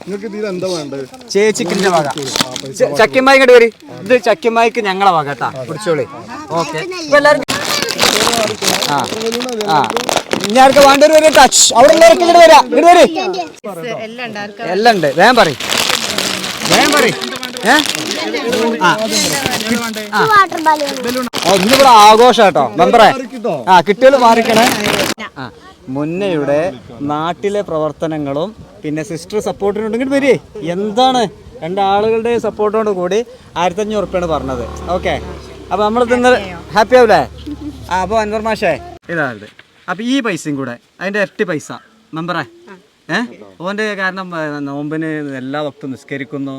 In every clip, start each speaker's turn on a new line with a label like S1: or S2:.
S1: നിങ്ങൾക്ക് ഇതിൽ എന്താ വേണ്ടത്?
S2: ചേച്ചിക്കിന്റെ വക. ചക്കിമ്മായി ഇങ്ങോട്ട് വരി. ഇത് ചക്കിമ്മായിക്ക് ഞങ്ങളെ വക കേട്ടാ പിടിച്ചോളി. ഓക്കെ. ആ. വരും ടച്ച് അവിടെ ഉള്ളവർക്ക് ഇങ്ങോട്ട് വരാം. ഇങ്ങോട്ട് വരി. എല്ലാം ഉണ്ട്. വേഗം പറ വേഗം പറ ഇന്നിവിടെ ആഘോഷം കേട്ടോ മെമ്പറെ ആ കിട്ടിയത് മാറിക്കണേ. ആ. മുന്നയുടെ നാട്ടിലെ പ്രവർത്തനങ്ങളും പിന്നെ സിസ്റ്റർ സപ്പോർട്ടിനുണ്ടെങ്കിൽ വരികേ എന്താണ്? രണ്ടാളുകളുടെ സപ്പോർട്ടോട് കൂടി ആയിരത്തി അഞ്ഞൂറ് ഉറുപ്പ്യാണ് പറഞ്ഞത്. ഓക്കെ അപ്പോൾ നമ്മൾ ഇന്ന് ഹാപ്പി ആവില്ലേ ആ അപ്പോൾ അൻവർ മാഷേ. ഇതാ അപ്പോൾ ഈ പൈസയും കൂടെ അതിന്റെ ഇരട്ടി പൈസ. മെമ്പറേ ഏഹ് ഓന്റെ കാരണം നോമ്പിന് എല്ലാ വക്തും നിസ്കരിക്കുന്നു.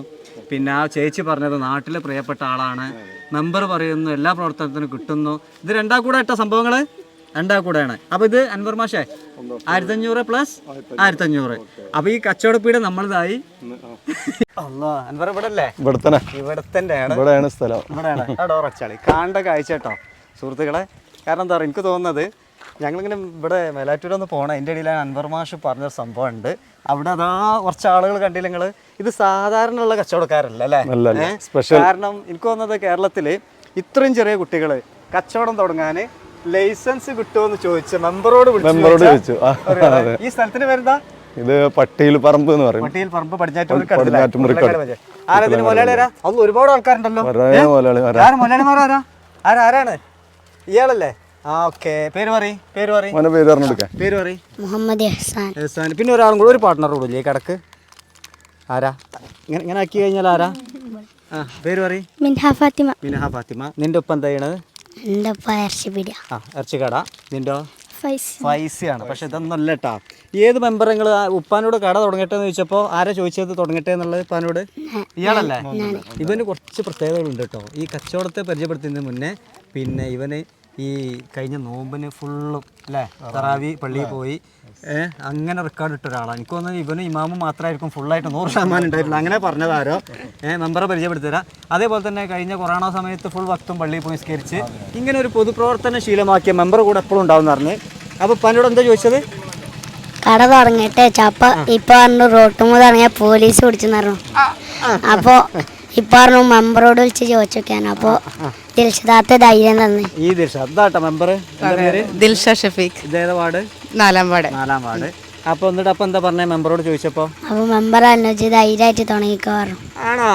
S2: പിന്നെ ആ ചേച്ചി പറഞ്ഞത് നാട്ടിലെ പ്രിയപ്പെട്ട ആളാണ്. മെമ്പർ പറയുന്നു എല്ലാ പ്രവർത്തനത്തിനും കിട്ടുന്നു. ഇത് രണ്ടാ കൂടെ ഇട്ട സംഭവങ്ങൾ രണ്ടാ കൂടെയാണ് അപ്പൊ ഇത് അൻവർ മാഷേ ആയിരത്തഞ്ഞൂറ് പ്ലസ് ആയിരത്തഞ്ഞൂറ്. അപ്പൊ ഈ കച്ചവടപ്പീടെ നമ്മളിതായി. അൻവർ ഇവിടെ അല്ലേ
S1: ഇവിടെ തന്നെ
S2: ഇവിടെ
S1: ഇവിടെയാണ് സ്ഥലം.
S2: ഇവിടെയാണ്. അച്ചാളി കാണേണ്ട കാഴ്ച കേട്ടോ സുഹൃത്തുക്കളെ. കാരണം എന്താ പറയുക എനിക്ക് തോന്നുന്നത് ഞങ്ങളിങ്ങനെ ഇവിടെ മേലാറ്റൂരൊന്ന് പോകണം അതിന്റെ ഇടയിലാണ് അൻവർ മാഷ് പറഞ്ഞ സംഭവം ഉണ്ട് അവിടെ അതാ കുറച്ച് ആളുകൾ കണ്ടില്ല നിങ്ങൾ ഇത് സാധാരണ ഉള്ള കച്ചവടക്കാരല്ല അല്ലേ. കാരണം എനിക്ക് തോന്നുന്നത് കേരളത്തിൽ ഇത്രയും ചെറിയ കുട്ടികൾ കച്ചവടം തുടങ്ങാൻ ലൈസൻസ് കിട്ടുമെന്ന് ചോദിച്ച മെമ്പറോട്
S1: മെമ്പറോട് ചോദിച്ചു.
S2: ഈ സ്ഥലത്തിന് വരുന്ന
S1: ഇത് പട്ടിയിൽ പറമ്പ് എന്ന് പറയും.
S2: പട്ടിയിൽ പറമ്പ് പടിഞ്ഞാറ്റ്
S1: പടിഞ്ഞാറ്റുമുറിക്കട.
S2: ആരതിന് മലയാളി ആരാ അത് ഒരുപാട് ആൾക്കാരുണ്ടല്ലോ. ആരാ ആരാണ്? ഇയാളല്ലേ? ആ ഓക്കെ. പേര് പറയും പേര് പറയും.
S1: മോനെ പേര് പറഞ്ഞു കൊടുക്കാൻ
S2: പേര് പറയും.
S3: മുഹമ്മദ് ഹസാൻ.
S2: പിന്നെ ഒരാളും കൂടെ ഒരു പാർട്ട്ണർ കൂടെ ഇല്ലേ കടക്ക്? ആരാ? ഇങ്ങനെ ഇങ്ങനെ ആക്കി കഴിഞ്ഞാൽ ആരാ? ആ പേര് പറയും.
S3: മിൻഹ ഫാത്തിമ.
S2: മിൻഹ ഫാത്തിമ. നിന്റെ ഒപ്പം എന്താ ചെയ്യണത്? ആ ഇറച്ചിക്കട. നിന്റെ?
S3: ഫൈസ്.
S2: ഫൈസിയാണ്. പക്ഷെ ഇതൊന്നല്ല കേട്ടാ ഏത് മെമ്പർ നിങ്ങൾ ഉപ്പാനോട് കട തുടങ്ങട്ടെ എന്ന് ചോദിച്ചപ്പോൾ ആരാ ചോദിച്ചത് തുടങ്ങട്ടെ എന്നുള്ളത് ഉപ്പാനോട് ഇയാളല്ലേ? ഇവന് കുറച്ച് പ്രത്യേകതകളുണ്ട് കേട്ടോ. ഈ കച്ചവടത്തെ പരിചയപ്പെടുത്തുന്നതിന് മുന്നേ പിന്നെ ഇവന് ഈ കഴിഞ്ഞ നോമ്പിന് ഫുള്ളും അല്ലേ തറാവി പള്ളിയിൽ പോയി. ഏഹ് അങ്ങനെ റെക്കോർഡ് ഇട്ട ഒരാളാണ് എനിക്ക് തോന്നുന്നത് ഇവനും ഇമാമും മാത്രമായിരിക്കും ഫുള്ളായിട്ട് നൂറ് ശതമാനം ഉണ്ടായിട്ടില്ല അങ്ങനെ പറഞ്ഞതാരോ? ഏഹ് മെമ്പറെ പരിചയപ്പെടുത്തരാം അതേപോലെ തന്നെ കഴിഞ്ഞ കൊറോണ സമയത്ത് ഫുൾ വക്തും പള്ളിയിൽ പോയി സ്കരിച്ച് ഇങ്ങനെ ഒരു പൊതുപ്രവർത്തന ശീലമാക്കിയ മെമ്പർ കൂടെ എപ്പോഴും ഉണ്ടാവും എന്ന് പറഞ്ഞ്. അപ്പോൾ പന്നോട് എന്താ ചോദിച്ചത്?
S3: കട തുടങ്ങിയിട്ട് ചപ്പ ഇപ്പൊ പറഞ്ഞു റോട്ടും തുടങ്ങിയ പോലീസ് പിടിച്ചു പറഞ്ഞു. അപ്പോ ഇപ്പൊ പറഞ്ഞു മെമ്പറോട് വിളിച്ച് ചോദിച്ചൊക്കെയാണ്. അപ്പോ ദിൽഷദാത്ത് ധൈര്യം തന്ന്.
S2: ഈ അതാട്ടോ മെമ്പർ എന്താ പേര്?
S4: ദിൽഷ ഷഫീഖ്.
S2: ഇതേത് വാർഡ്?
S4: നാലാം വാർഡ്.
S2: നാലാം വാർഡ്. അപ്പോൾ എന്നിട്ട് അപ്പോൾ എന്താ പറഞ്ഞ മെമ്പറോട് ചോദിച്ചപ്പോൾ
S3: അപ്പൊ മെമ്പർ അന്വേഷിച്ച് ധൈര്യമായിട്ട് തുടങ്ങിക്കോ പറഞ്ഞു.
S2: ആണോ?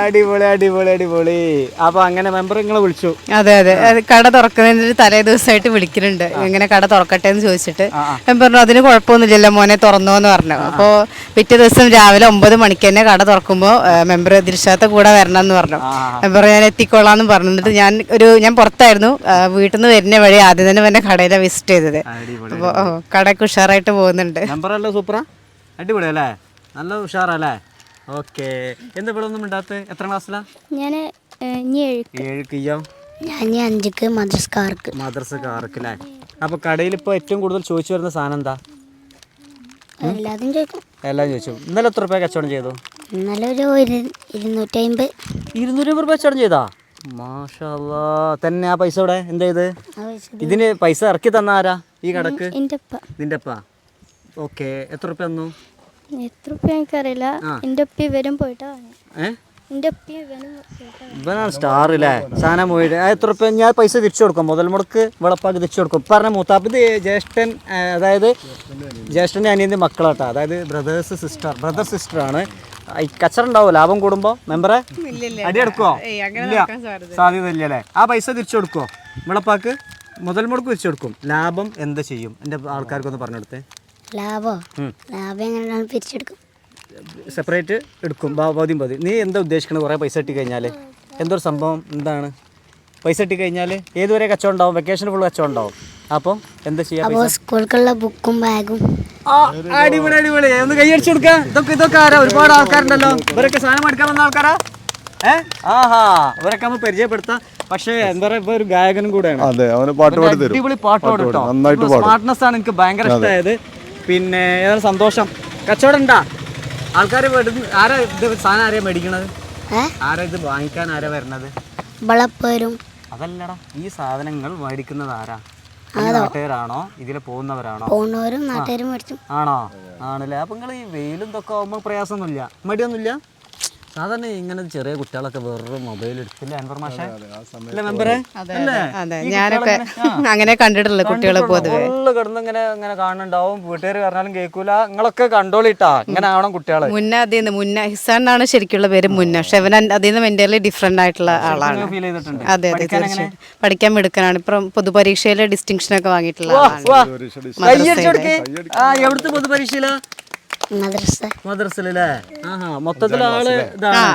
S2: അടിപൊളി അടിപൊളി അടിപൊളി. അപ്പൊ അങ്ങനെ മെമ്പർ നിങ്ങളെ വിളിച്ചു.
S4: അതെ അതെ. കട തുറക്കുന്നതിന് തലേ ദിവസമായിട്ട് വിളിക്കുന്നുണ്ട് ഇങ്ങനെ കട തുറക്കട്ടെ എന്ന് ചോദിച്ചിട്ട്. ഞാൻ പറഞ്ഞു അതിന് കുഴപ്പമൊന്നുമില്ലല്ലോ മോനെ തുറന്നോ എന്ന് പറഞ്ഞു. അപ്പോൾ പിറ്റേ ദിവസം രാവിലെ ഒമ്പത് മണിക്ക് തന്നെ കട തുറക്കുമ്പോൾ മെമ്പർ ദൃശ്യത്തെ കൂടെ വരണം എന്ന് പറഞ്ഞു. മെമ്പർ ഞാൻ എത്തിക്കോളാം എന്ന് പറഞ്ഞു. എന്നിട്ട് ഞാൻ ഒരു ഞാൻ പുറത്തായിരുന്നു. വീട്ടിൽ നിന്ന് വരുന്ന വഴി ആദ്യം തന്നെ എന്നെ കടയിലെ വിസിറ്റ് ചെയ്തത്. അപ്പോൾ കടയൊക്കെ ഉഷാറായിട്ട് പോകുന്നുണ്ട്.
S2: മെമ്പർ അല്ല സൂപ്പറാ അടിപൊളി അല്ലേ നല്ല ഉഷാറല്ലേ? ഓക്കെ. എന്താ ഇവിടെ ഒന്നും ഇണ്ടാത്ത എത്ര ക്ലാസ്സിലാ?
S3: ഞാൻ
S2: ഏഴുക്കിയോ
S3: ഞാൻ അഞ്ചുക്ക് മദ്രസ്കാർക്ക്.
S2: മദ്രസ കാർക്ക് അല്ലേ അപ്പോൾ കടയിൽ ഇപ്പോൾ ഏറ്റവും കൂടുതൽ ചോദിച്ചു വരുന്ന സാധനം എന്താ?
S3: എല്ലാതും ചോദിക്കും.
S2: എല്ലാം ചോദിച്ചു. ഇന്നലെ എത്ര രൂപ കച്ചവടം ചെയ്തു?
S3: ഇന്നലെ ഒരു ഇരു- ഇരുന്നൂറ്റി അമ്പത്
S2: ഇരുന്നൂറ് രൂപ കച്ചവടം ചെയ്താ? മാഷാ തന്നെ ആ പൈസ ഇവിടെ എന്താ ചെയ്ത് ഇതിന് പൈസ ഇറക്കി തന്ന ആരാ? ഈ കടക്ക്? നിന്റെ അപ്പ ഓക്കെ. എത്ര രൂപ തന്നു?
S3: എത്ര ഉപ്പ എനിക്കറിയില്ല എന്റെ ഉപ്പ ഇവരും പോയിട്ടാ വാങ്ങി
S2: ഏ?
S3: എന്റെ ഉപ്പ ഇവനും
S2: ഇവനാണ് സ്റ്റാർ അല്ലേ സാധനം പോയിട്ട്. എത്ര ഞാൻ പൈസ തിരിച്ചു കൊടുക്കും. മുതൽ മുടക്ക് വെളപ്പാക്കി തിരിച്ചു കൊടുക്കും. പറഞ്ഞ മൂത്താപ്പ് ഇത് ജ്യേഷ്ഠൻ അതായത് ജ്യേഷ്ഠന്റെ അനിയന്റെ മക്കളാട്ട. അതായത് ബ്രദേഴ്സ് സിസ്റ്റർ ബ്രദർ സിസ്റ്റർ ആണ്. ഈ കച്ചറ ഉണ്ടാവും? ലാഭം കൂടുമ്പോ? മെമ്പറെ? അടിയെടുക്കുവോ ഇല്ല. സാധ്യത ഇല്ല അല്ലേ? ആ പൈസ തിരിച്ചു കൊടുക്കുവോ? വിളപ്പാക്ക്? മുതൽ മുടക്ക് തിരിച്ചു കൊടുക്കും. ലാഭം എന്താ ചെയ്യും? എന്റെ ആൾക്കാർക്കൊന്ന് പറഞ്ഞെടുത്തേ
S3: ലാഭോ ലാഭം എങ്ങനെയാണ് പിരിച്ചെടുക്കും?
S2: സെപ്പറേറ്റ് എടുക്കും. പതിയും പതി നീ എന്താ ഉദ്ദേശിക്കുന്നത് കുറേ പൈസ ഇട്ടി കഴിഞ്ഞാൽ എന്തൊരു സംഭവം? എന്താണ്? പൈസ ഇട്ടി കഴിഞ്ഞാൽ ഏതുവരെ കച്ചവടം ഉണ്ടാവും? വെക്കേഷൻ ഫുൾ കച്ചവടം ഉണ്ടാവും. അപ്പം എന്താ ചെയ്യാം
S3: അപ്പോൾ സ്കൂളിലേക്കുള്ള ബുക്കും ബാഗും.
S2: അടിപൊളി അടിപൊളി. ഒന്ന് കൈയടിച്ചു കൊടുക്കാം. ഇതൊക്കെ ഇതൊക്കെ ആരാ? ഒരുപാട് ആൾക്കാരുണ്ടല്ലോ. ഇവരൊക്കെ സാധനം എടുക്കാൻ വന്ന ആൾക്കാരാ? ഏ? ആഹാ. ഇവരൊക്കെ നമ്മൾ പരിചയപ്പെടുത്താം. പക്ഷേ എന്താ പറയുക ഇപ്പൊ ഒരു ഗായകനും കൂടെയാണ്.
S1: അതെ അവന് പാട്ട് പാടി തരും.
S2: അടിപൊളി പാട്ട് കേട്ടോ.
S1: പാടും.
S2: സ്മാർട്ട്നെസ് ആണ് എനിക്ക് ഭയങ്കര ഇഷ്ടമായത് പിന്നെ ഏതാണ് സന്തോഷം? കച്ചവടം ഉണ്ടാ? ആൾക്കാർ ആരാ ഇത് സാധനം ആരെയാ മേടിക്കണത്? ആരാ ഇത് വാങ്ങിക്കാൻ ആരാ വരണത്?
S3: വളപ്പേരും.
S2: അതല്ലടാ ഈ സാധനങ്ങൾ മേടിക്കുന്നത് ആരാ? ണോ നാട്ടുകാരാണോ? ഇതിൽ പോകുന്നവരാണോ?
S3: പോകുന്നവരും നാട്ടുകാരും മേടിച്ചു.
S2: ആണോ? ആണല്ലേ. അപ്പൊ നിങ്ങൾ ഈ വെയിലും ഇതൊക്കെ ആവുമ്പോ പ്രയാസമൊന്നുമില്ല. മടിയൊന്നുമില്ല? സാധാരണ ഇങ്ങനെ ചെറിയ കുട്ടികളൊക്കെ വെറും മൊബൈൽ
S4: എടുത്തില്ല
S2: ഇൻഫർമേഷൻ
S4: ഞാനൊക്കെ അങ്ങനെ കണ്ടിട്ടുള്ള കുട്ടികൾ പൊതുവെ.
S2: കിടന്ന് ഇങ്ങനെ ഇങ്ങനെ കാണുന്നുണ്ടാവും. വീട്ടുകാർ പറഞ്ഞാലും കേൾക്കൂല. നിങ്ങളൊക്കെ കണ്ടോളിട്ടാ. ഇങ്ങനെ ആവണം കുട്ടികളെ.
S4: മുന്ന അതിൽ നിന്ന് മുന്ന ഹിസാൻ എന്നാണ് ശരിക്കുള്ള പേര് മുന്ന. പക്ഷെ അവൻ അതിൽ നിന്ന് മെന്റലി ഡിഫറെന്റ് ആയിട്ടുള്ള ആളാണ്.
S2: ഫീൽ ചെയ്തിട്ടുണ്ട്.
S4: അതെ അതെ? തീർച്ചയായും. പഠിക്കാൻ മിടുക്കനാണ്. ഇപ്പം പൊതുപരീക്ഷയിലെ ഡിസ്റ്റിങ്ഷൻ ഒക്കെ വാങ്ങിയിട്ടുള്ള
S2: എവിടുത്തെ
S3: മദ്രസ.
S2: മദ്രസിലല്ലേ? ആഹാ മൊത്തത്തിൽ ആൾ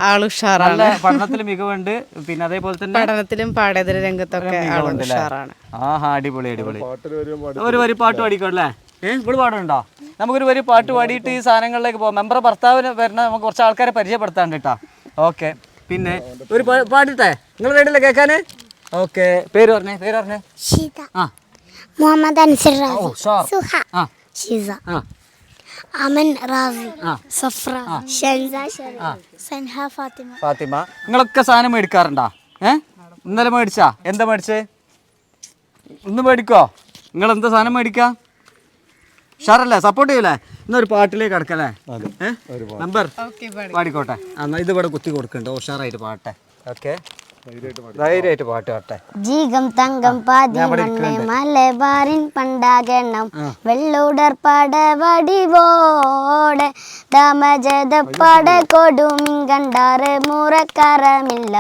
S4: ആൾ ഉഷാറാണ്.
S2: പഠനത്തിൽ മികവുണ്ട്. പിന്നെ അതേപോലെ തന്നെ
S4: പഠനത്തിലും പാഠേതര രംഗത്തൊക്കെ ആൾ ഉഷാറാണ്.
S2: ആഹാ അടിപൊളി അടിപൊളി. ഒരു വരി പാട്ട് പാടിക്കോല്ലേ ഏ ഇവിടെ പാടുണ്ടോ നമുക്കൊരു വരി പാട്ട് പാടിയിട്ട് ഈ സാധനങ്ങളിലേക്ക് പോകാം മെമ്പർ ഭർത്താവിന് വരുന്ന നമുക്ക് കുറച്ച് ആൾക്കാരെ പരിചയപ്പെടുത്താണ്ട് കേട്ടോ. ഓക്കെ. പിന്നെ ഒരു പാടിട്ടെ. നിങ്ങൾ റെഡിയല്ലേ കേൾക്കാന്? ഓക്കെ. പേര് പറഞ്ഞേ പേര് പറഞ്ഞേ. ആ.
S3: മുഹമ്മദ് അൻസർ റാസി സുഹ.
S2: ആ.
S3: ഷിസ.
S2: ആ.
S3: അമൻ റാസി
S2: ആ.
S3: സഫ്ര ഷൻസ സൻഹ ഫാത്തിമ.
S2: ഫാത്തിമ. നിങ്ങളൊക്കെ സാധനം മേടിക്കാറുണ്ടോ? ഏ? ഇന്നലെ മേടിച്ചാ? എന്താ മേടിച്ചേ? ഇന്ന് മേടിക്കോ. നിങ്ങൾ എന്താ സാധനം മേടിക്കാ? ഷാറല്ലേ സപ്പോർട്ട് ചെയ്യൂലേ? ഇന്നൊരു പാട്ടിലേക്ക് കിടക്കല്ലേ? നമ്പർ പാടിക്കോട്ടെ. ആ, എന്നാ ഇത് ഇവിടെ കുത്തി കൊടുക്കണ്ട. ഉഷാറായിട്ട് പാട്ടെ ഓക്കെ ധൈര്യമായിട്ട് പാട്ട് പാട്ടെ.
S3: ജീകം തങ്കം പാതി മണ്ണ് മലബാറിൻ പണ്ടാകണം. വെള്ളൂടർ പടവടിവോടെ ദമജത പട കൊടുമിങ്കണ്ടാറ് മുറക്കറമില്ല.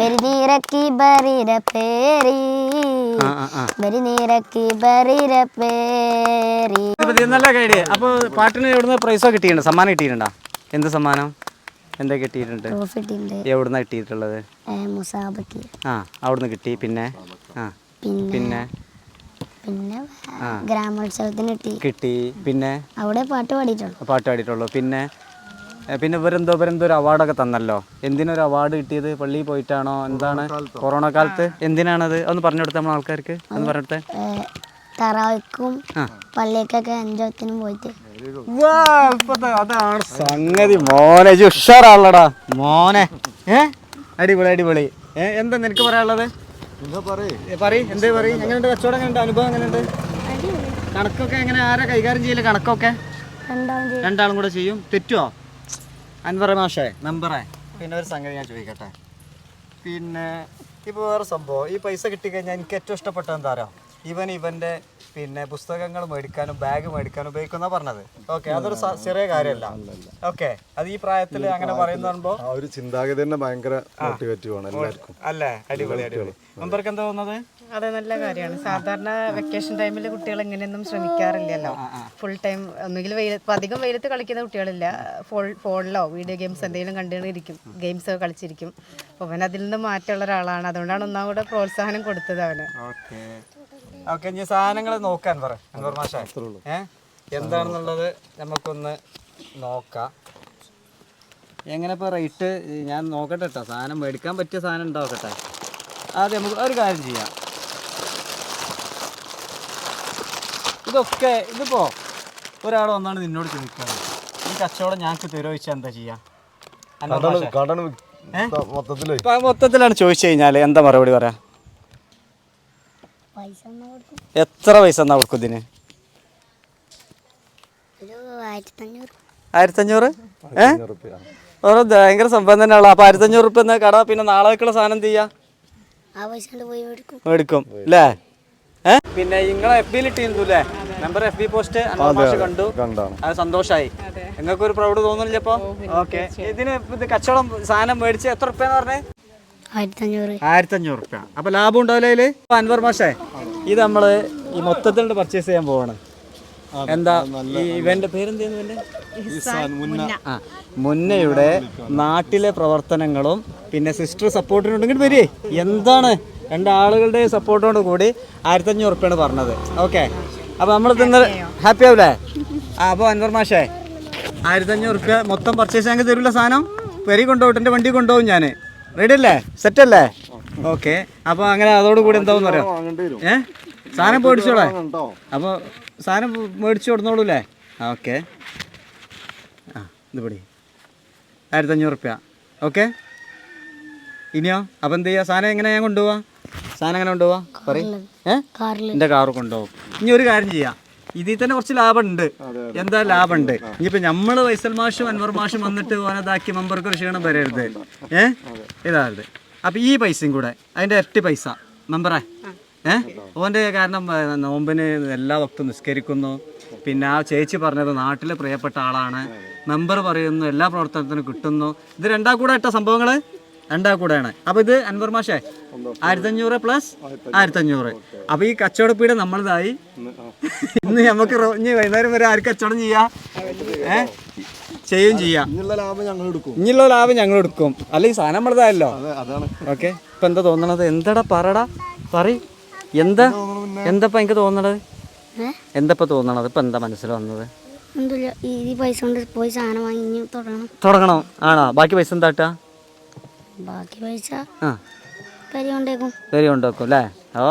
S3: ബരിനീരക്കി ബരിര പേരി ബരിനീരക്കി ബരിര പേരി
S2: നല്ല കൈഡി അപ്പോൾ പാട്ടിന് എവിടുന്ന് പ്രൈസോ കിട്ടിയിട്ടുണ്ടോ? സമ്മാനം കിട്ടിയിട്ടുണ്ടോ? എന്ത് സമ്മാനം? എന്താ കിട്ടിയിട്ടുണ്ട്?
S3: പ്രോഫിറ്റിന്റെ
S2: എവിടുന്ന കിട്ടിയിട്ടുള്ളത്?
S3: മുസാബക്ക്.
S2: ആ അവിടുന്ന് കിട്ടി. പിന്നെ? ആ
S3: പിന്നെ
S2: പിന്നെ?
S3: പിന്നെ ഗ്രാമോത്സവത്തിന് കിട്ടി.
S2: കിട്ടി. പിന്നെ?
S3: അവിടെ പാട്ട് പാടിയിട്ടുള്ളു
S2: പാട്ട് പാടിയിട്ടുള്ളൂ. പിന്നെ? ഏ, പിന്നെ ഇവരെന്തോ ഇവരെന്തോ ഒരു അവാർഡൊക്കെ തന്നല്ലോ. എന്തിനൊരു അവാർഡ് കിട്ടിയത്? പള്ളിയിൽ പോയിട്ടാണോ? എന്താണ്? കൊറോണ കാലത്ത് എന്തിനാണത്? ഒന്ന് പറഞ്ഞു കൊടുത്ത നമ്മൾ ആൾക്കാർക്ക് ഒന്ന് പറഞ്ഞു കൊടുത്തേ.
S3: തറാവിക്കും
S2: ആ.
S3: പള്ളിക്കൊക്കെ അഞ്ചോത്തിനും പോയിട്ട്.
S2: അതാണ് സംഗതി മോനെ ഉഷാറാണല്ലടാ. മോനെ. ഏ? അടിപൊളി അടിപൊളി. ഏ എന്താ നിനക്ക് പറയാനുള്ളത്? എന്തേ പറയ്? എങ്ങനെയുണ്ട്? കച്ചവടം എങ്ങനെയുണ്ട്? അനുഭവം എങ്ങനെയുണ്ട്? കണക്കൊക്കെ എങ്ങനെ? ആരാ കൈകാര്യം ചെയ്യില്ല കണക്കൊക്കെ? രണ്ടാളും കൂടെ ചെയ്യും. തെറ്റുമോ അൻവറ മാഷേ മെമ്പറേ. പിന്നെ ഒരു സംഗതി ഞാൻ ചോദിക്കട്ടെ. പിന്നെ ഇപ്പോൾ വേറെ സംഭവം. ഈ പൈസ കിട്ടിക്കഴിഞ്ഞാൽ എനിക്ക് ഏറ്റവും ഇഷ്ടപ്പെട്ടത് എന്താ അറിയോ? ഇവൻ ഇവന്റെ പിന്നെ പുസ്തകങ്ങൾ മേടിക്കാനും ബാഗ് മേടിക്കാനും ഉപയോഗിക്കുന്ന പറഞ്ഞത്. ഓക്കെ അതൊരു സ- ചെറിയ കാര്യമല്ല. ഓക്കെ അത് ഈ പ്രായത്തിൽ അങ്ങനെ പറയുന്ന പറയുമ്പോൾ
S1: ആ ഒരു ചിന്താഗതി തന്നെ ഭയങ്കര മോട്ടിവേറ്റീവ് ആണ് എല്ലാവർക്കും.
S2: അല്ലേ? അടിപൊളി അടിപൊളി. മെമ്പർക്ക് എന്താ തോന്നുന്നത്?
S4: അതെ നല്ല കാര്യമാണ്. സാധാരണ വെക്കേഷൻ ടൈമിൽ കുട്ടികൾ ഇങ്ങനെയൊന്നും ശ്രമിക്കാറില്ലല്ലോ. ഫുൾ ടൈം ഒന്നുകിൽ വെയിൽ ഇപ്പം അധികം വെയിലത്ത് കളിക്കുന്ന കുട്ടികളില്ല. ഫോൺ ഫോണിലോ വീഡിയോ ഗെയിംസ് എന്തെങ്കിലും കണ്ടുകൊണ്ടിരിക്കും. ഗെയിംസ് ഒക്കെ കളിച്ചിരിക്കും. അപ്പോൾ അവൻ അതിൽ നിന്ന് മാറ്റമുള്ള ഒരാളാണ്. അതുകൊണ്ടാണ് ഒന്നാം കൂടെ പ്രോത്സാഹനം കൊടുത്തത് അവന്.
S2: ഓക്കെ ഓക്കെ ഇനി സാധനങ്ങൾ നോക്കാൻ പറ. അൻവർ മാഷേ? എന്താണെന്നുള്ളത് നമുക്കൊന്ന് നോക്കാം. എങ്ങനെ ഇപ്പോൾ റേറ്റ്? ഞാൻ നോക്കട്ടെ കേട്ടോ സാധനം മേടിക്കാൻ പറ്റിയ സാധനം ഉണ്ടാവട്ടെ ആദ്യം നമുക്ക് ഒരു കാര്യം ചെയ്യാം. ഇതൊക്കെ ഇതിപ്പോ ഒരാൾ വന്നാണ് നിന്നോട് ചോദിക്കുന്നത് ഈ കച്ചവടം ഞങ്ങൾക്ക് തരുമോച്ചാൽ എന്താ ചെയ്യാം? മൊത്തത്തിലാണ് ചോദിച്ചു കഴിഞ്ഞാൽ എന്താ മറുപടി പറയാ? എത്ര പൈസ എന്നാ കൊടുക്കും ഇതിന്?
S3: ആയിരത്തഞ്ഞൂറ്.
S2: ഏഹ് ഏ? ഒരു ഭയങ്കര സംഭവം തന്നെയുള്ള അപ്പൊ ആയിരത്തഞ്ഞൂറ് റുപ്യ എന്ന കട പിന്നെ നാളെ വെക്കുള്ള സാധനം എന്ത് ചെയ്യാ?
S3: ആ പൈസ പോയി മേടിക്കും.
S2: മേടിക്കും. അല്ലേ ഏ? പിന്നെ നിങ്ങളെ എഫ് ബിയിൽ ഇട്ടിരുന്നു അല്ലേ നമ്പർ എഫ് ബി പോസ്റ്റ് കണ്ടു.
S1: കണ്ടാണ്.
S2: അത് സന്തോഷായി. നിങ്ങൾക്ക് ഒരു പ്രൗഡ് തോന്നുന്നില്ല ഇപ്പൊ? ഓക്കെ ഇതിന് ഇത് കച്ചവടം സാധനം മേടിച്ച് എത്ര റുപ്യെന്ന് പറഞ്ഞേ?
S3: ആയിരത്തഞ്ഞൂറ്.
S2: ആയിരത്തഞ്ഞൂറ് റുപ്യ. അപ്പൊ ലാഭം ഉണ്ടാവില്ല അതിൽ? അൻവർ മാഷേ ഇത് നമ്മൾ ഈ മൊത്തത്തിൽ പർച്ചേസ് ചെയ്യാൻ പോവാണ്. എന്താ ഈ ഇവന്റെ പേരെന്തായിരുന്നു ഇവന്റെ? മുന്നയുടെ നാട്ടിലെ പ്രവർത്തനങ്ങളും പിന്നെ സിസ്റ്റർ സപ്പോർട്ടിനുണ്ടെങ്കിൽ വരികയെ എന്താണ്? രണ്ടാളുകളുടെ സപ്പോർട്ടോട് കൂടി ആയിരത്തഞ്ഞൂറ് റുപ്യാണ് പറഞ്ഞത്. ഓക്കെ അപ്പോൾ നമ്മൾ തിന്ന ഹാപ്പി ആവില്ലേ ആ അപ്പോൾ അൻവർ മാഷേ ആയിരത്തഞ്ഞൂറ് റുപ്യ മൊത്തം പർച്ചേസ് ചെയ്യാൻ തരില്ല സാധനം? പെരി കൊണ്ടുപോകട്ടെ എന്റെ വണ്ടി കൊണ്ടുപോകും ഞാൻ റെഡി അല്ലേ സെറ്റ് അല്ലേ ഓക്കെ. അപ്പൊ അങ്ങനെ അതോടുകൂടി എന്താവും പറയാം ഏ? സാധനം മേടിച്ചോളെ? അപ്പൊ സാധനം മേടിച്ചു കൊടുന്നോളൂല്ലേ? ഓക്കെ. ആ ഇത് പിടി. ആയിരത്തഞ്ഞൂറ് റുപ്യ. ഓക്കെ? ഇനിയോ? അപ്പം എന്ത് ചെയ്യുക സാധനം എങ്ങനെ ഞാൻ കൊണ്ടുപോവാ? സാധനം എങ്ങനെ കൊണ്ടുപോവാ? പറയും. എന്റെ കാറ് കൊണ്ടുപോകും. ഇനി ഒരു കാര്യം ചെയ്യാം. ഇതിൽ തന്നെ കുറച്ച് ലാഭമുണ്ട്. എന്താ ലാഭമുണ്ട്? ഇനിയിപ്പോ നമ്മൾ വൈസൽ മാഷും അൻവർ മാഷും വന്നിട്ട് ഓനതാക്കി മെമ്പർക്ക് ഒരു ക്ഷീണം വരരുത്. ഏ? ഇതായത് അപ്പൊ ഈ പൈസയും കൂടെ അതിന്റെ എട്ട് പൈസ. മെമ്പറേ ഏഹ് ഓന്റെ കാരണം നോമ്പിന് എല്ലാ ഭക്തും നിസ്കരിക്കുന്നു. പിന്നെ ആ ചേച്ചി പറഞ്ഞത് നാട്ടിലെ പ്രിയപ്പെട്ട ആളാണ്. മെമ്പർ പറയുന്നു എല്ലാ പ്രവർത്തനത്തിനും കിട്ടുന്നു. ഇത് രണ്ടാ കൂടെ ഇട്ട സംഭവങ്ങൾ? രണ്ടാ കൂടെയാണ്. അപ്പൊ ഇത് അൻവർ മാഷേ ആയിരത്തഞ്ഞൂറ് പ്ലസ് ആയിരത്തഞ്ഞൂറ്. അപ്പൊ ഈ കച്ചവടപ്പീട് നമ്മളതായി. ഇന്ന് നമുക്ക് ഇനി വൈകുന്നേരം വരെ ആര് കച്ചവടം ചെയ്യാ? ഏ? ചെയ്യും ചെയ്യാം.
S1: ഇനിയുള്ള ലാഭം ഞങ്ങൾ എടുക്കും.
S2: ഇനിയുള്ള ലാഭം ഞങ്ങൾ എടുക്കും. അല്ലെങ്കിൽ സാധനം നമ്മളതായല്ലോ
S1: അതെ അതാണ്.
S2: ഓക്കെ. ഇപ്പൊ എന്താ തോന്നണത്? എന്തടാ പറടാ? പറ എന്താ? എന്തപ്പ എനിക്ക് തോന്നണത്?
S3: എന്താ
S2: എന്തപ്പ തോന്നണത്? ഇപ്പൊ എന്താ മനസ്സിൽ വന്നത്?
S3: ഈ ഈ പൈസ കൊണ്ട് പോയി സാധനം വാങ്ങി തുടങ്ങണം.
S2: തുടങ്ങണം. ആണോ? ബാക്കി പൈസ എന്താട്ടാ
S3: ബാക്കി പൈസ
S2: ആ.
S3: പരി
S2: ഉണ്ടാക്കും അല്ലേ?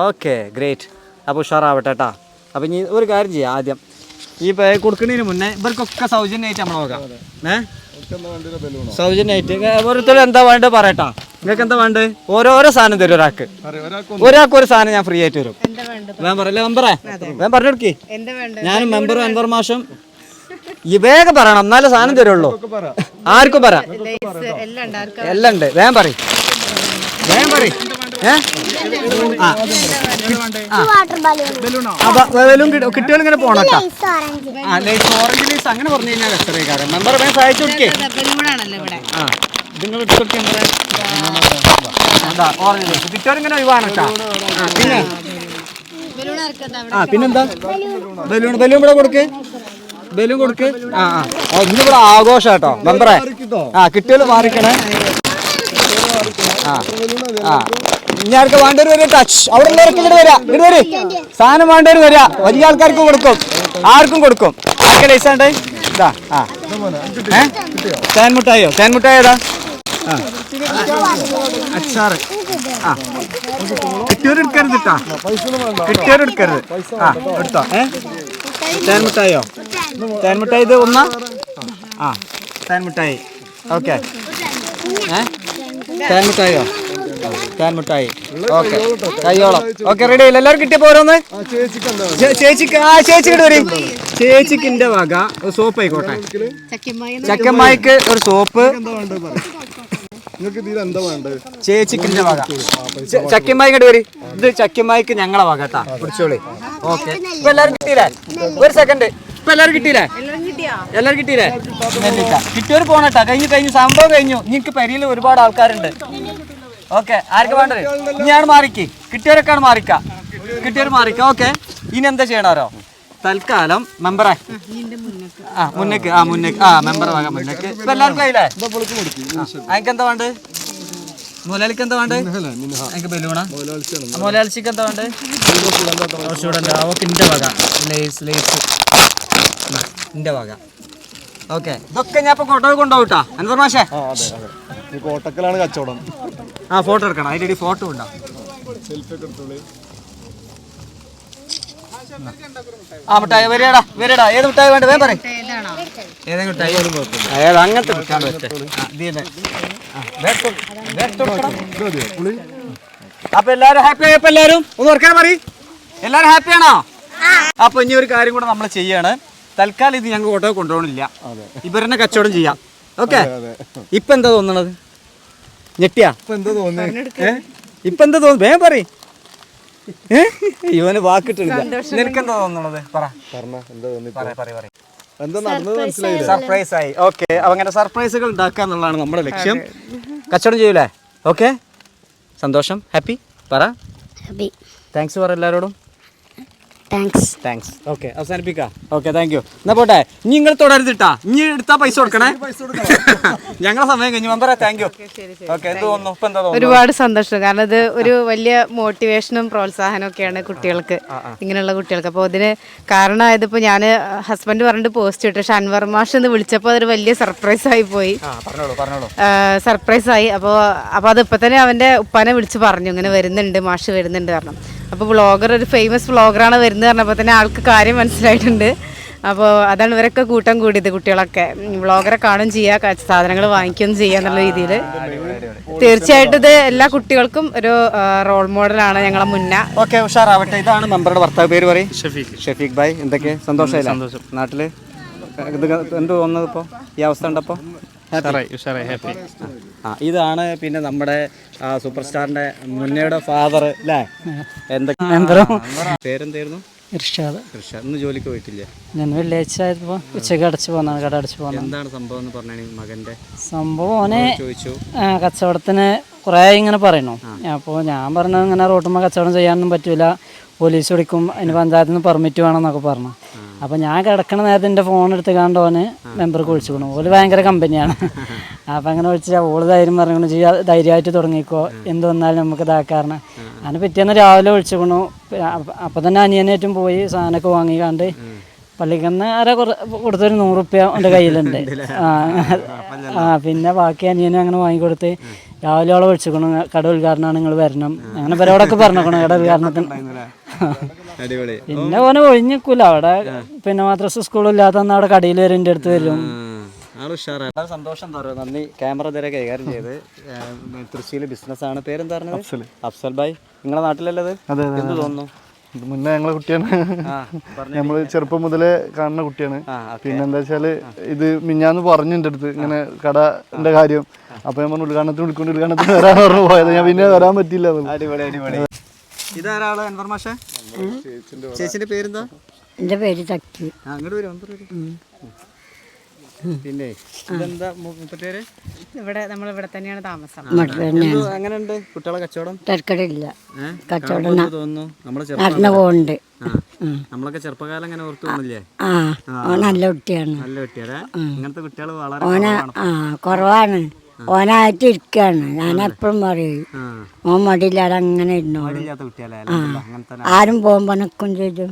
S2: Okay great. അപ്പോൾ ഉഷാറാവട്ടെ കേട്ടാ അപ്പം ഇനി ഒരു കാര്യം ചെയ്യാം ആദ്യം. ഈ പേ കൊടുക്കുന്നതിന് മുന്നേ ഇവർക്കൊക്കെ സൗജന്യമായിട്ട് നമ്മൾ നോക്കാം ഏ? സൗജന്യമായിട്ട്. ഓരോരുത്തരും എന്താ വേണ്ടത് പറയട്ടാ. നിങ്ങൾക്ക് എന്താ വേണ്ടത്? ഓരോരോ സാധനം തരും ഒരാൾക്ക്. ഒരാൾക്ക് ഒരു സാധനം ഞാൻ ഫ്രീ ആയിട്ട് തരും. വേൻ പറയല്ലേ മെമ്പറേ? ഞാൻ പറഞ്ഞു കൊടുക്കി. ഞാനും മെമ്പറും അൻവർ മാഷും. ഈ വേഗം പറയണം എന്നാലേ സാധനം തരുള്ളൂ. ആർക്കും പറ.
S4: എല്ലാം ഉണ്ട്. ആർക്കും
S2: എല്ലാം ഉണ്ട്. വേഗം പറയും. വേഗം പറയും. ഏ? ആ.
S3: ബലൂൺ
S2: കിട്ടിയാലും ഇങ്ങനെ ആ ലൈസ് ഓറഞ്ച് ലൈസ് അങ്ങനെ പറഞ്ഞു കഴിഞ്ഞാൽ എത്ര കാര്യം മെമ്പർ വേഗം സഹായിച്ചു കൊടുക്കേ.
S4: ഇവിടെ.
S2: ആ നിങ്ങൾ ഓറഞ്ച് ലൈസ് കിട്ടിയാലും ഇങ്ങനെ ഒഴിവാണട്ടാ ആ പിന്നെ?
S4: ബലൂൺ ഇറക്കുന്നത്
S2: ആ പിന്നെന്താ? ബലൂൺ ബലൂൺ ഇവിടെ കൊടുക്ക്. ബലൂൺ കൊടുക്ക്. ആ ആ. ഇന്ന് ഇവിടെ ആഘോഷം കേട്ടോ. മെമ്പറേ ആ കിട്ടിയാലും മാറിക്കണേ. ആ ആ. ഇനി ആർക്ക് വേണ്ടവർ വരെ ടച്ച് അവിടെ ഉള്ളവർക്ക് ഇങ്ങോട്ട് വരാ. ഇങ്ങോട്ട് വരെ സാധനം വേണ്ടവർ വരാ വലിയ ആൾക്കാർക്ക് കൊടുക്കും. ആർക്കും കൊടുക്കും. ആർക്കെ ലൈസാണ്ട് ഇതാ ആ. ഏ? തേൻ മുട്ടായോ തേൻ മുട്ടായി ഏതാ ആ. അച്ചാറ്. ആ. കിട്ടിയവർ എടുക്കരുത് കേട്ടാ കിട്ടിയവർ എടുക്കരുത്. ആ എടുത്തോ. ഏ? തേൻ മുട്ടായോ തേൻ മുട്ടായി ഇത് ഒന്നാ? ആ തേൻ മുട്ടായി ഓക്കെ. ഏ? തേൻ മുട്ടായോ തേൻ മുട്ടായി ഓക്കെ. കയ്യോളം ഓക്കെ റെഡി ആയില്ല എല്ലാവരും കിട്ടിയപ്പോ ഓരോന്ന് ചേച്ചിക്ക് ആ ചേച്ചിക്ക് വരും. ചേച്ചിക്കിന്റെ വക ഒരു സോപ്പ് ആയിക്കോട്ടെ. ചക്കമ്മായിക്ക് ഒരു സോപ്പ് ചേച്ചിക്കിന്റെ വക. ചക്കമ്മായി ഇങ്ങോട്ട് വരി. ഇത് ചക്കമ്മായിക്ക് ഞങ്ങളെ വക കേട്ടാ. പിടിച്ചോളി. ഓക്കെ. ഇപ്പൊ എല്ലാരും കിട്ടിയില്ലേ? ഒരു സെക്കൻഡ് ഇപ്പൊ എല്ലാരും കിട്ടിയില്ലേ? എല്ലാരും കിട്ടിയില്ലേ? കിട്ടിയവര് കിട്ടിയവർ പോണട്ടാ കഴിഞ്ഞു കഴിഞ്ഞു. സംഭവം കഴിഞ്ഞു. നിങ്ങൾക്ക് പരിയിൽ ഒരുപാട് ആൾക്കാരുണ്ട്. ഓക്കെ ആർക്ക് വേണ്ടത്? ഞാൻ മാറിക്ക്. കിട്ടിയവരൊക്കെയാണ് മാറിക്ക. കിട്ടിയവർ മാറിക്ക. ഓക്കെ ഇനി എന്താ ചെയ്യണാരോ തൽക്കാലം മെമ്പറെ. ആ മുന്നേക്ക്. ആ മുന്നേക്ക്. ആ മെമ്പർ വാങ്ങാം മുന്നേക്ക്. ഇപ്പൊ എല്ലാവർക്കും ആയില്ലേ? അയക്ക് എന്താ വേണ്ടത്? മുലാലിക്ക് എന്താ വേണ്ടത്? എനിക്ക് ബലൂണ? മുലാലിച്ചിക്ക് എന്താ വേണ്ടത്? സ്റ്റുഡന്റ് ഓക്കെ ഇന്റെ വക. ലേസ് ലേസ്. ഇന്റെ വക. ഓക്കെ ഇതൊക്കെ ഞാൻ ഇപ്പൊ കൊണ്ടോ കൊണ്ടുപോകട്ടാ അൻവർ മാഷേ.
S1: കോട്ടക്കലാണ് കച്ചവടം.
S2: ആ ഫോട്ടോ എടുക്കണം. അതിന്റെ ഫോട്ടോ ഉണ്ടോ ആ മിഠായി വരികടാ വരികടാ ഏത് മിഠായി വേണ്ട വേറെ ഏതെങ്കിലും മിഠായി ഏത് അങ്ങനത്തെ മിഠായി അപ്പൊ എല്ലാരും ഹാപ്പി ആയപ്പോ എല്ലാരും ഒന്ന് ഓർക്കാൻ പറ എല്ലാരും ഹാപ്പി ആണോ? അപ്പൊ ഇനി ഒരു കാര്യം കൂടെ നമ്മൾ ചെയ്യാണ്. തൽക്കാലം ഇത് ഞങ്ങൾ ഓട്ടോ കൊണ്ടുപോകണില്ല. ഇവരെന്നെ കച്ചവടം ചെയ്യാം. ഓക്കെ ഇപ്പൊ എന്താ തോന്നണത്? ഞെട്ടിയാ?
S1: ഇപ്പൊ എന്താ തോന്നി
S2: ഏ? ഇപ്പൊ എന്താ തോന്നുന്നു? വേഗം പറ ഏ? ഇവന് വാക്കിട്ടില്ല. നിനക്കെന്താ തോന്നുന്നത്? തോന്നണത് പറ
S1: എന്താ തോന്നി
S2: പറ പറ പറ
S1: എന്താ നടന്നത് മനസ്സിലായി
S2: സർപ്രൈസ് ആയി. ഓക്കെ അങ്ങനെ സർപ്രൈസുകൾ ഉണ്ടാക്കുക എന്നുള്ളതാണ് നമ്മുടെ ലക്ഷ്യം. കച്ചവടം ചെയ്യൂലേ? ഓക്കെ സന്തോഷം. ഹാപ്പി പറ.
S3: ഹാപ്പി
S2: താങ്ക്സ് പറ എല്ലാവരോടും
S3: താങ്ക്സ്
S2: താങ്ക്സ് ഓക്കെ അവസാനിപ്പിക്കാം. ഓക്കെ താങ്ക് യു എന്നാ പോട്ടെ ഇനി നിങ്ങൾ തുടരുതിട്ടാ ഇനി എടുത്താ പൈസ കൊടുക്കണേ. ഞങ്ങളെ സമയം കഴിഞ്ഞു. മെമ്പറേ താങ്ക് യു ഓക്കെ എന്ത് തോന്നുന്നു? ഇപ്പൊ എന്താ തോന്നുന്നു?
S4: ഒരുപാട് സന്തോഷം. കാരണം ഇത് ഒരു വലിയ മോട്ടിവേഷനും പ്രോത്സാഹനം ഒക്കെയാണ് കുട്ടികൾക്ക്. ഇങ്ങനെയുള്ള കുട്ടികൾക്ക്. അപ്പോൾ ഇതിന് കാരണമായത് ഇപ്പോൾ ഞാൻ ഹസ്ബൻഡ് പറഞ്ഞിട്ട് പോസ്റ്റ് ഇട്ടു. പക്ഷെ അൻവർ മാഷ് എന്ന് വിളിച്ചപ്പോൾ അതൊരു വലിയ സർപ്രൈസ് ആയി പോയി. സർപ്രൈസ് ആയി. അപ്പോൾ അപ്പോൾ അത് ഇപ്പം തന്നെ അവന്റെ ഉപ്പാനെ വിളിച്ച് പറഞ്ഞു. ഇങ്ങനെ വരുന്നുണ്ട് മാഷ് വരുന്നുണ്ട് പറഞ്ഞു. അപ്പോൾ വ്ളോഗർ ഒരു ഫേമസ് വ്ളോഗറാണ് വരുന്നത് പറഞ്ഞപ്പോൾ തന്നെ ആൾക്ക് കാര്യം മനസ്സിലായിട്ടുണ്ട്. അപ്പോൾ അതാണ് ഇവരൊക്കെ കൂട്ടം കൂടിയത് കുട്ടികളൊക്കെ. വ്ളോഗറെ കാണും ചെയ്യുക സാധനങ്ങൾ വാങ്ങിക്കുകയും ചെയ്യുക എന്നുള്ള രീതിയിൽ തീർച്ചയായിട്ടും ഇത് എല്ലാ കുട്ടികൾക്കും ഒരു റോൾ മോഡലാണ് ഞങ്ങളെ മുന്നേ.
S2: ഓക്കെ ഉഷാറാവട്ടെ. ഇതാണ് മെമ്പറുടെ ഭർത്താവ്. പേര് പറയും. ഷഫീഖ്. ഷഫീഖ് ഭായ്. എന്തൊക്കെ? സന്തോഷമില്ല നാട്ടിൽ? എന്തോ എന്ത് തോന്നുന്നത് ഇപ്പോൾ ഈ അവസ്ഥ ഉണ്ടപ്പോൾ ആ ഇതാണ് പിന്നെ നമ്മുടെ സൂപ്പർ സ്റ്റാറിന്റെ മുന്നയുടെ ഫാദർ അല്ലേ എന്തൊക്കെ പേരെന്തായിരുന്നു?
S5: ഇർഷാദ്.
S2: ഇർഷാദ് ഇന്ന് ജോലിക്ക് പോയിട്ടില്ല?
S5: ഞാൻ വെള്ളിയാഴ്ച ആയപ്പോൾ ഉച്ചയ്ക്ക് അടച്ചു പോന്നാണ് കട അടച്ചു പോന്നാണ്
S2: എന്താണ് സംഭവം എന്ന് പറഞ്ഞാൽ മകന്റെ?
S5: സംഭവം ഓനെ
S2: ചോദിച്ചു.
S5: കച്ചവടത്തിന് കുറേ ഇങ്ങനെ പറയണു അപ്പോൾ ഞാൻ പറഞ്ഞത് ഇങ്ങനെ റോട്ടുമ്പോൾ കച്ചവടം ചെയ്യാനൊന്നും പറ്റൂല. പോലീസ് വിളിക്കും അതിന് പഞ്ചായത്തിൽ നിന്ന് പെർമിറ്റ് വേണം എന്നൊക്കെ പറഞ്ഞു. അപ്പോൾ ഞാൻ കിടക്കണ നേരത്തെ എന്റെ ഫോൺ എടുത്ത് കണ്ട് ഓന് മെമ്പർക്ക് പോണു ഓൽ ഭയങ്കര കമ്പനിയാണ് അപ്പോൾ അങ്ങനെ വിളിച്ചാൽ ഓൾ ധൈര്യം പറഞ്ഞു ചെയ്യാ ധൈര്യമായിട്ട് തുടങ്ങിക്കോ. എന്ത് വന്നാലും നമുക്ക് ഇതാക്കാറിന് അങ്ങനെ പിറ്റേന്ന് രാവിലെ വിളിച്ചു പോകണു അപ്പോൾ തന്നെ അനിയനേറ്റും പോയി സാധനമൊക്കെ വാങ്ങിക്കാണ്ട് പള്ളിക്കന്ന് ആരെ കുറ കൊടുത്തൊരു നൂറുപ്യ എന്റെ കയ്യിലുണ്ട്. ആ. പിന്നെ ബാക്കി അനിയനും അങ്ങനെ വാങ്ങിക്കൊടുത്ത് രാവിലെ അവളെ വിളിച്ചിക്കണം കട ഉദ്ഘാടനമാണ് നിങ്ങൾ വരണം. അങ്ങനെ പരോടൊക്കെ പറഞ്ഞേക്കണം കട ഉദ്ഘാടനത്തിന്.
S2: അടിപൊളി.
S5: പിന്നെ ഓനെ ഒഴിഞ്ഞിക്കൂല അവിടെ പിന്നെ മദ്രസ സ്കൂളില്ലാത്ത അവിടെ കടയിൽ വരും എന്റെ അടുത്ത് വരും.
S2: ആൾ ഉഷാറാണ് വളരെ സന്തോഷം തരും നന്ദി. ക്യാമറ ഇതുവരെ കൈകാര്യം ചെയ്ത്. ബിസിനസ് ആണ്. പേരെന്താ പറഞ്ഞത്? അഫ്സൽ ഭായ്. നിങ്ങളെ നാട്ടിലല്ലത് എന്ത് തോന്നുന്നു?
S6: ഇത് മുന്നേ ഞങ്ങളെ കുട്ടിയാണ്.
S2: നമ്മൾ
S6: നമ്മൾ ചെറുപ്പം മുതലേ കാണുന്ന കുട്ടിയാണ്. പിന്നെ എന്താ വെച്ചാൽ ഇത് മിഞ്ഞാന്ന് പറഞ്ഞു എന്റെ അടുത്ത് ഇങ്ങനെ കടന്റെ കാര്യം. അപ്പൊ ഞാൻ പറഞ്ഞു ഉദ്ഘാടനത്തിന് വിളിക്കൊണ്ട് ഉദ്ഘാടനത്തിന് വരാൻ പറഞ്ഞു പോയത്. ഞാൻ പിന്നെ വരാൻ പറ്റില്ല എന്നുള്ളത്.
S2: അടിപൊളി അടിപൊളി. ഇതാരാൾ? ഇൻഫർമേഷൻ ചേച്ചിന്റെ പേരെന്താ?
S7: എന്റെ പേര് ചക്കി.
S2: അങ്ങോട്ട് വരും പിന്നെ ഇതെന്താ മുപ്പത്തേര്
S4: ഇവിടെ നമ്മൾ ഇവിടെ തന്നെയാണ്. താമസം
S2: അങ്ങനെയുണ്ട് കുട്ടികളെ കച്ചവടം?
S7: തിരക്കടില്ല.
S2: കച്ചവടം തോന്നുന്നു. നമ്മളെ
S7: പോകുന്നുണ്ട്
S2: നമ്മളൊക്കെ ചെറുപ്പകാലം അങ്ങനെ ഓർത്തു തോന്നില്ലേ
S7: ആ നല്ല കുട്ടിയാണ്.
S2: നല്ല കുട്ടിയാണ്. ഇങ്ങനത്തെ കുട്ടികൾ വളരെ കുറവാണ്.
S7: ഓനായിട്ട് ഇരിക്കുകയാണ് ഞാൻ എപ്പോഴും പറയും. ഓൻ മടിയില്ലാതെ അങ്ങനെ ഇരുന്നോളൂ. ആരും പോകുമ്പോൾ നിൽക്കും ചെയ്തു